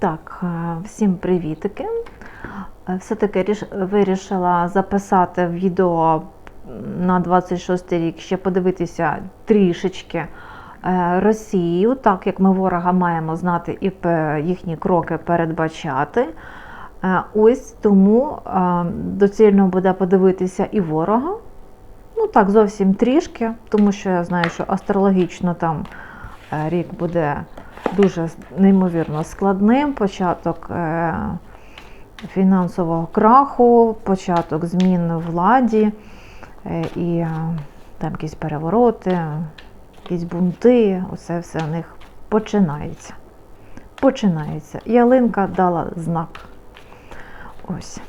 Так, е, всім привітики. Е, Все-таки вирішила записати відео на 26 рік, ще подивитися трішечки е, Росію, так як ми ворога маємо знати і їхні кроки передбачати. Ось тому доцільно буде подивитися і ворога. Ну так, зовсім трішки, тому що я знаю, що астрологічно там рік буде дуже неймовірно складним. Початок е, фінансового краху, початок змін владі е, і е, там якісь перевороти, якісь бунти. Оце все в них починається. Починається. Ялинка дала знак. Ось.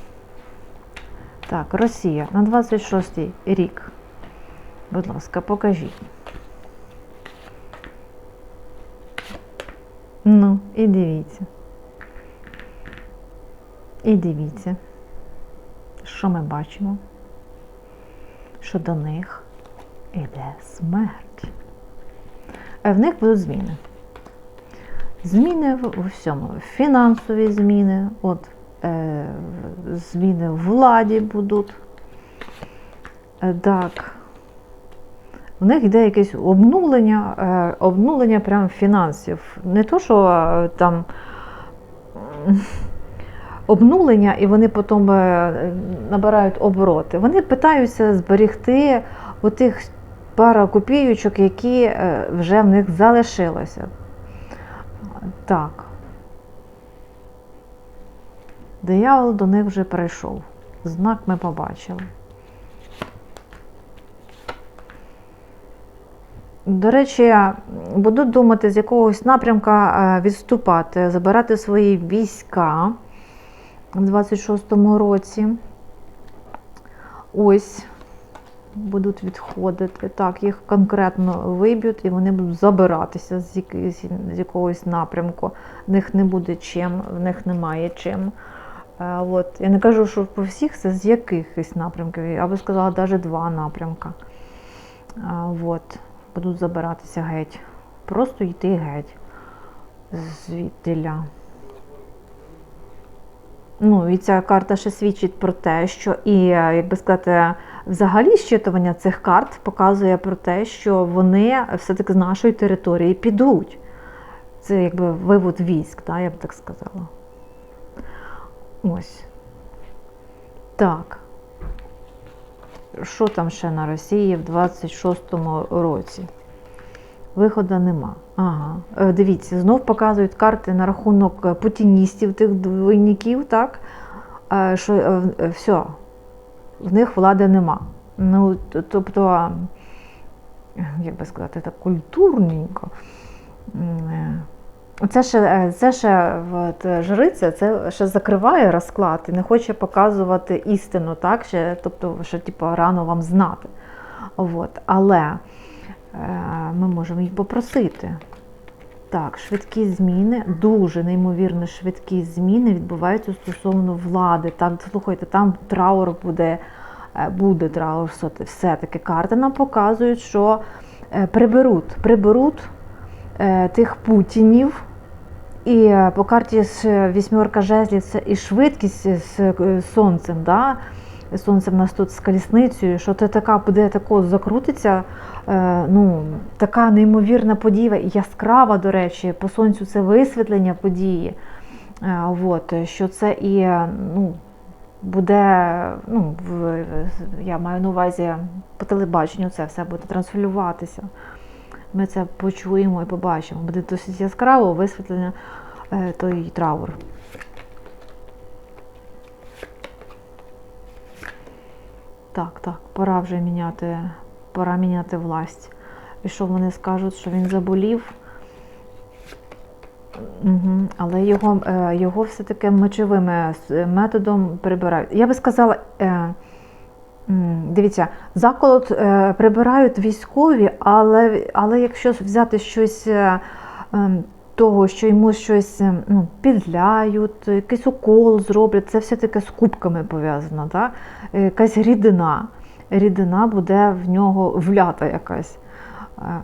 Так, Росія на 26-й рік. Будь ласка, покажіть. Ну, і дивіться. І дивіться, що ми бачимо, що до них іде смерть. Е, В них будуть зміни. Зміни в у всьому. Фінансові зміни, от, е, зміни в владі будуть. Е, так. В них йде якесь обнулення, е, обнулення прям фінансів. Не то, що е, там обнулення, і вони потім е, набирають обороти. Вони питаються зберегти отих пара копійочок, які вже в них залишилося. Так. Диявол до них вже прийшов. Знак ми побачили. До речі, буду думати, з якогось напрямка е, відступати, забирати свої війська у 26-му році. Ось будуть відходити. Так, їх конкретно виб'ють і вони будуть забиратися з, якийсь, з якогось напрямку. В них не буде чим, в них немає чим. Е, От. Я не кажу, що по всіх це з якихось напрямків. Я би сказала, навіть два напрямка. Е, От. Будуть забиратися геть. Просто йти геть звідтиля. Ну, і ця карта ще свідчить про те, що і, як би сказати, взагалі щитування цих карт показує про те, що вони все-таки з нашої території підуть. Це якби вивод військ, так, я б так сказала. Ось. Так. Що там ще на Росії в 26-му році? Виходу нема. Ага. Е, Дивіться, знов показують карти на рахунок е, путіністів, тих двойників, так? Е, Що все, в них влади нема. Ну, тобто, е, як би сказати, так культурненько. Це ще, е, це ще от, жриця, це ще закриває розклад і не хоче показувати істину, так? Ще, тобто, що типу, рано вам знати. От. Але е, ми можемо їх попросити. Так, швидкі зміни, дуже неймовірно швидкі зміни відбуваються стосовно влади. Так, слухайте, там траур буде, е, буде траур все- все-таки. Карти нам показують, що е, приберуть, приберуть тих путінів. І е, по карті з вісьмерка жезлів це і швидкість з е, сонцем. Да? Сонце в нас тут з колісницею, що це така буде тако закрутиться. Е, ну, така неймовірна подія, яскрава, до речі, по сонцю це висвітлення події. Е, от, що це і е, ну, буде, ну, я маю на увазі по телебаченню це все буде транслюватися. Ми це почуємо і побачимо. Буде досить яскраво висвітлення е, той траур. Так, так, пора вже міняти, пора міняти власть. І що вони скажуть, що він заболів? Угу. Але його, е, його все-таки мечовим методом прибирають. Я би сказала, е, дивіться, заколот е, прибирають військові, але, але якщо взяти щось е, ем, того, що йому щось ем, ну, підляють, якийсь укол зроблять, це все-таки з кубками пов'язано. Е, Якась рідина. Рідина буде в нього влята якась.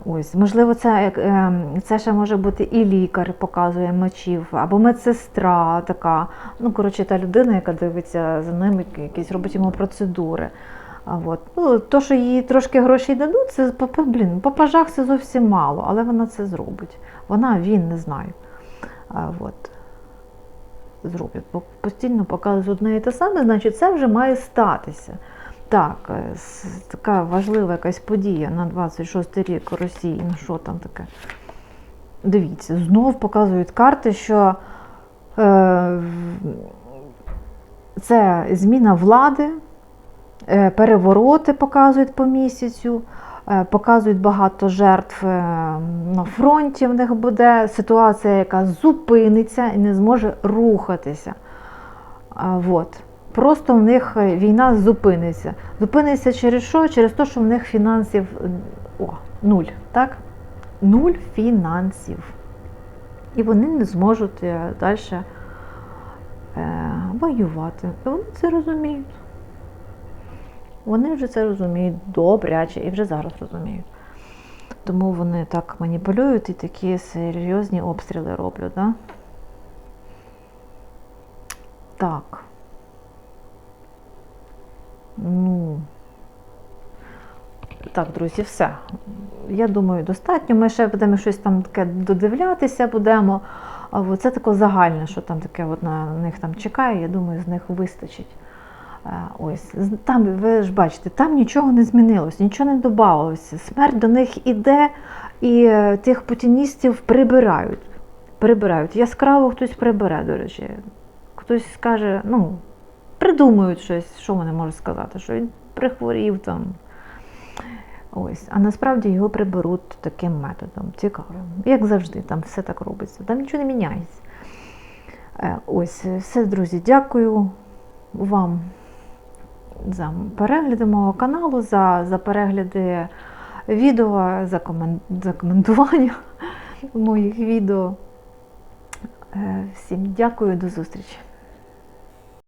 Ось, можливо, це, ем, це ще може бути і лікар показує мочів, або медсестра така. Ну, коротше, та людина, яка дивиться за ним, якісь робить йому процедури. А от. Ну, то, що їй трошки грошей дадуть, це блін, по пажах це зовсім мало, але вона це зробить. Вона, він, не знаю. А, от. Зроблять. Постійно показують одне і те саме, значить, це вже має статися. Так, е, така важлива якась подія на 26 рік Росії. Ну що там таке? Дивіться, знов показують карти, що е, це зміна влади, е, перевороти показують по місяцю, е, показують багато жертв е, на фронті в них буде, ситуація, яка зупиниться і не зможе рухатися. А, Вот. Просто в них е, війна зупиниться. Зупиниться через що? Через те, що в них фінансів е, о, нуль. Так? Нуль фінансів. І вони не зможуть далі е, воювати. І вони це розуміють. Вони вже це розуміють добряче і вже зараз розуміють. Тому вони так маніпулюють і такі серйозні обстріли роблять. Да? Так. Ну. Так, друзі, все. Я думаю, достатньо. Ми ще будемо щось там таке додивлятися, будемо. Це таке загальне, що там таке от на них там чекає, я думаю, з них вистачить. Е, Ось, там, ви ж бачите, там нічого не змінилось, нічого не додавалося. Смерть до них іде, і е, тих путіністів прибирають. Прибирають. Яскраво хтось прибере, до речі. Хтось скаже, ну, придумують щось, що вони можуть сказати, що він прихворів там. Ось, а насправді його приберуть таким методом. Цікавим. Як завжди, там все так робиться, там нічого не міняється. Е, Ось, все, друзі, дякую вам за перегляди мого каналу, за, за перегляди відео, за, комен, за коментування моїх відео. Е, Всім дякую, до зустрічі!